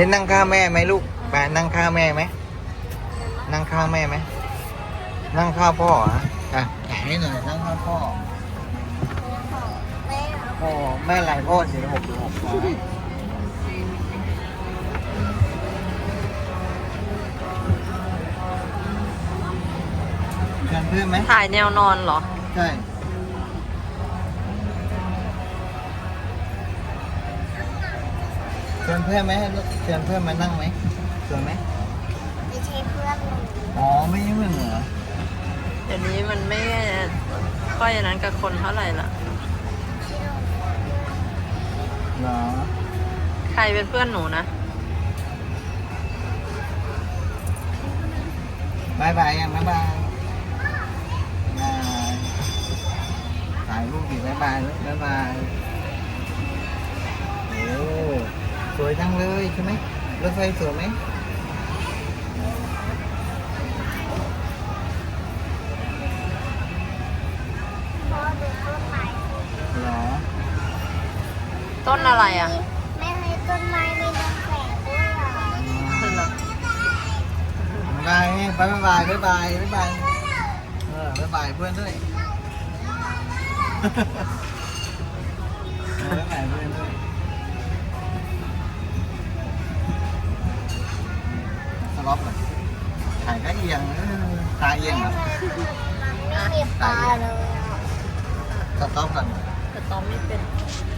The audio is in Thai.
จะนั่งข้างแม่ไหมลูกไปนั่งข้างแม่ไหมนั่งข้างแม่ไหมนั่งข้างพ่อเหรออะถ่ายให้หน่อยนั่งข้างพ่อแม่โอ้แม่ไหลพ่อเสียหกหกเชิญเพื่อนไหมถ่ายแนวนอนเหรอ ใช่ เชิญเพื่อนไหมลูกเชิญเพื่อนมานั่งไหมเชิญไหมไม่ใช่เพื่อนหนูอ๋อไม่ใช่เพื่อนเหรอเดี๋ยวนี้มันไม่ค่อยอย่างนั้นกับคนเท่าไหร่ละเหรอใครเป็นเพื่อนหนูนะบายบายยังบายบายบายถ่ายรูปดีบายบายเลยบายบาย จังเลยใช่ไหมรถไฟสวยไหมพ่อดูต้นไม้เหรอต้นอะไรอะไม่ให้ต้นไม้มีน้ำแข็งด้วยเหรอเหรอบายบายบายบายบายบายบายเออบายบายเพื่อนด้วยายก็เอียงเออตาเอียงเหรอมันไม่มีปลาเลยอะสต็อปกันแต่ตอมไม่เป็นส